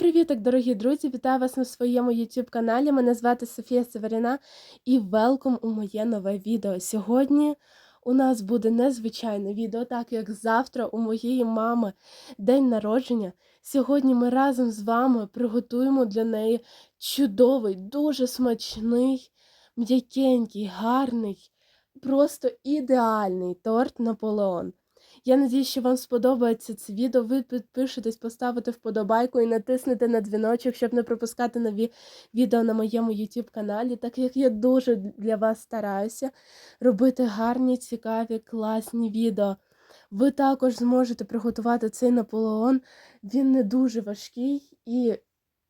привіток, дорогі друзі! Вітаю вас на своєму YouTube каналі. Мене звати Софія Северіна і велком у моє нове відео. Сьогодні у нас буде незвичайне відео, так як завтра у моєї мами день народження. Сьогодні ми разом з вами приготуємо для неї чудовий, дуже смачний, м'якенький, гарний, просто ідеальний торт Наполеон. Я надію, що вам сподобається це відео. Ви підпишетесь, поставите вподобайку і натиснете на дзвіночок, щоб не пропускати нові відео на моєму YouTube каналі, так як я дуже для вас стараюся робити гарні, цікаві, класні відео. Ви також зможете приготувати цей Наполеон. Він не дуже важкий і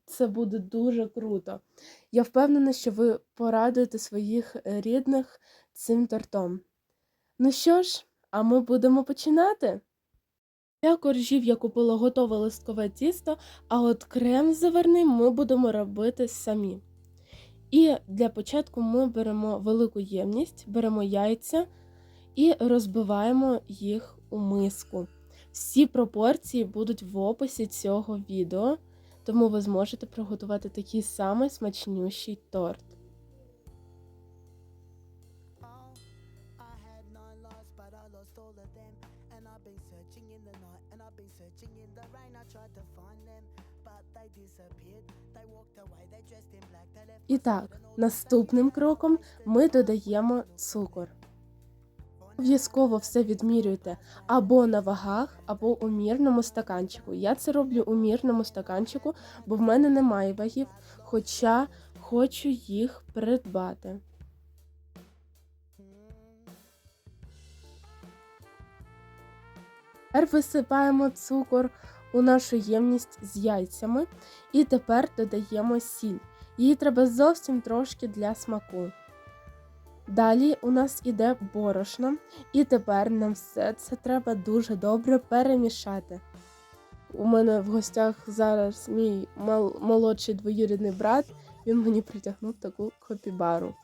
це буде дуже круто. Я впевнена, що ви порадуєте своїх рідних цим тортом. Ну що ж, а ми будемо починати. Для коржів я купила готове листкове тісто, а от крем заварний ми будемо робити самі. І для початку ми беремо велику ємність, беремо яйця і розбиваємо їх у миску. Всі пропорції будуть в описі цього відео, тому ви зможете приготувати такий самий смачнющий торт. All of them. And I've been searching in the night, and I've been searching in the rain. I tried to find them, but they disappeared. They walked away, they dressed in black, they left. І так, наступним кроком ми додаємо цукор. Обов'язково все відмірюйте або на вагах, або у мірному стаканчику. Я це роблю у мірному стаканчику, бо в мене немає вагів, хоча хочу їх придбати. Тепер висипаємо цукор у нашу ємність з яйцями і тепер додаємо сіль. Її треба зовсім трошки для смаку. Далі у нас іде борошно, і тепер нам все це треба дуже добре перемішати. У мене в гостях зараз мій мол- молодший двоюрідний брат, він мені притягнув таку копібару.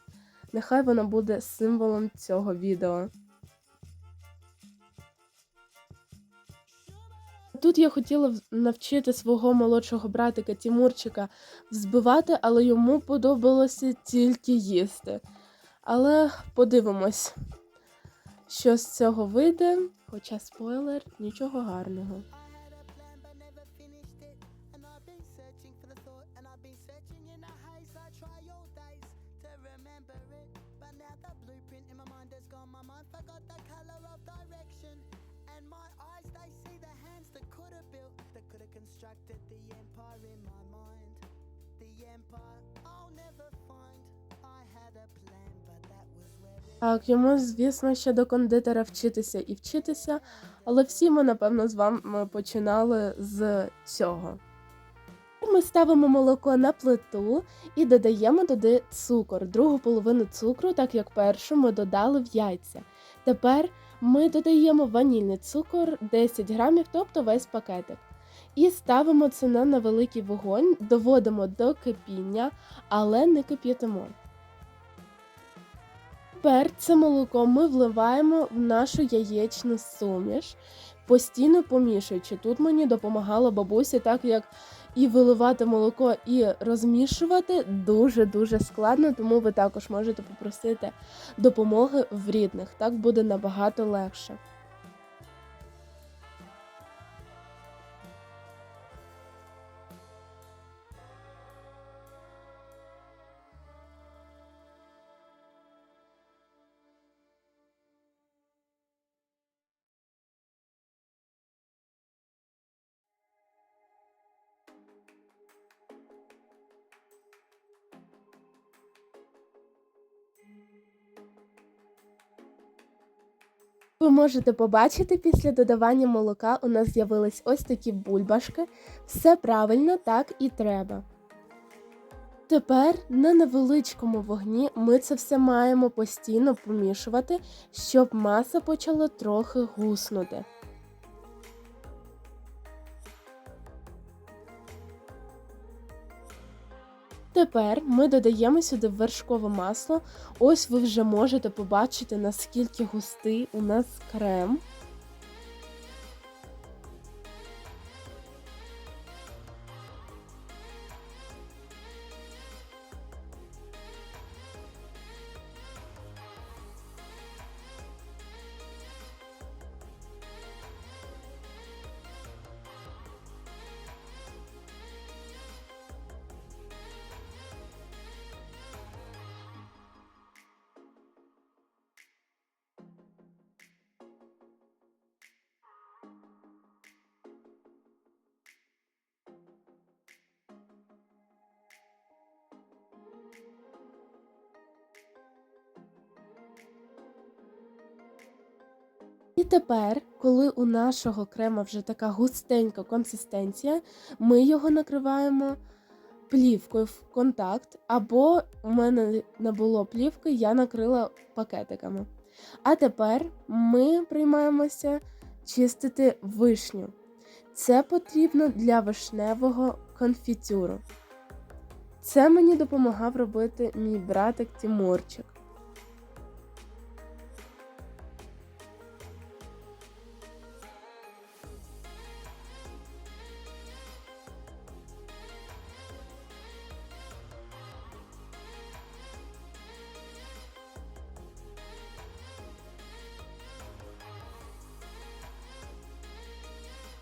Нехай вона буде символом цього відео. Тут я хотіла навчити свого молодшого братика Тімурчика взбивати, але йому подобалося тільки їсти. Але подивимось, що з цього вийде. Хоча спойлер, нічого гарного. The the the my mind has gone. My mind forgot the color of direction. And that could have built, that could have constructed the empire in my mind. Так, йому, звісно, ще до кондитера вчитися і вчитися, але всі ми, напевно, з вами починали з цього. Ми ставимо молоко на плиту і додаємо туди цукор, другу половину цукру, так як першу ми додали в яйця. Тепер ми додаємо ванільний цукор 10 грамів, тобто весь пакетик. І ставимо це на невеликий вогонь, доводимо до кипіння, але не кип'ятимо. Тепер це молоко ми вливаємо в нашу яєчну суміш, постійно помішуючи. Тут мені допомагала бабуся, так як і виливати молоко, і розмішувати дуже-дуже складно, тому ви також можете попросити допомоги в рідних. Так буде набагато легше. Ви можете побачити, після додавання молока у нас з'явились ось такі бульбашки. Все правильно, так і треба. Тепер на невеличкому вогні ми це все маємо постійно помішувати, щоб маса почала трохи гуснути. Тепер ми додаємо сюди вершкове масло. Ось ви вже можете побачити, наскільки густий у нас крем. Тепер, коли у нашого крема вже така густенька консистенція, ми його накриваємо плівкою в контакт, або у мене не було плівки, я накрила пакетиками. А тепер ми приймаємося чистити вишню. Це потрібно для вишневого конфітюру. Це мені допомагав робити мій братик Тімурчик.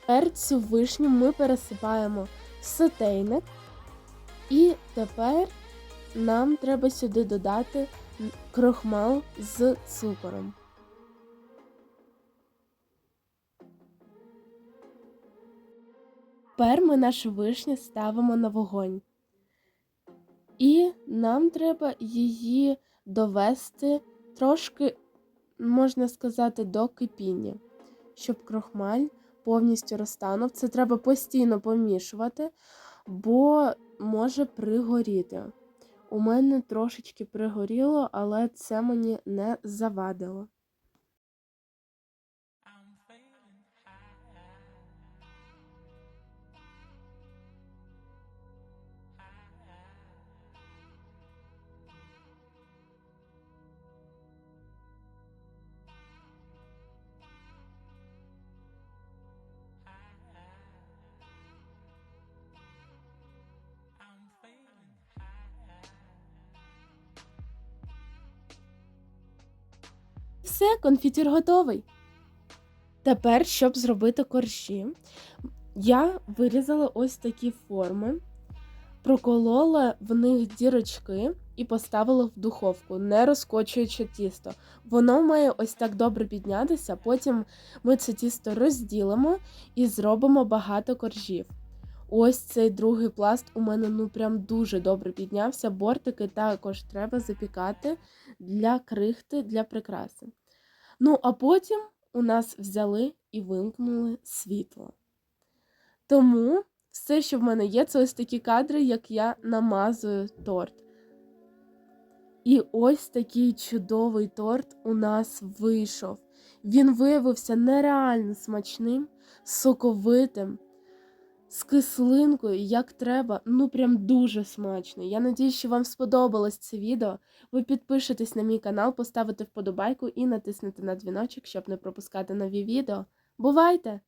Тепер цю вишню ми пересипаємо в сотейник. І тепер нам треба сюди додати крохмал з цукором. Тепер ми нашу вишню ставимо на вогонь. І нам треба її довести трошки, можна сказати, до кипіння, щоб крохмаль повністю розтанув. Це треба постійно помішувати, бо може пригоріти. У мене трошечки пригоріло, але це мені не завадило. Все, конфітюр готовий. Тепер, щоб зробити коржі, я вирізала ось такі форми, проколола в них дірочки і поставила в духовку, не розкочуючи тісто. Воно має ось так добре піднятися, потім ми це тісто розділимо і зробимо багато коржів. Ось цей другий пласт у мене ну прям дуже добре піднявся. Бортики також треба запікати для крихти, для прикраси. Ну, а потім у нас взяли і вимкнули світло. Тому все, що в мене є, це ось такі кадри, як я намазую торт. І ось такий чудовий торт у нас вийшов. Він виявився нереально смачним, соковитим, з кислинкою, як треба. Ну, прям дуже смачно. Я надіюсь, що вам сподобалось це відео. Ви підпишетесь на мій канал, поставите вподобайку і натиснете на дзвіночок, щоб не пропускати нові відео. Бувайте!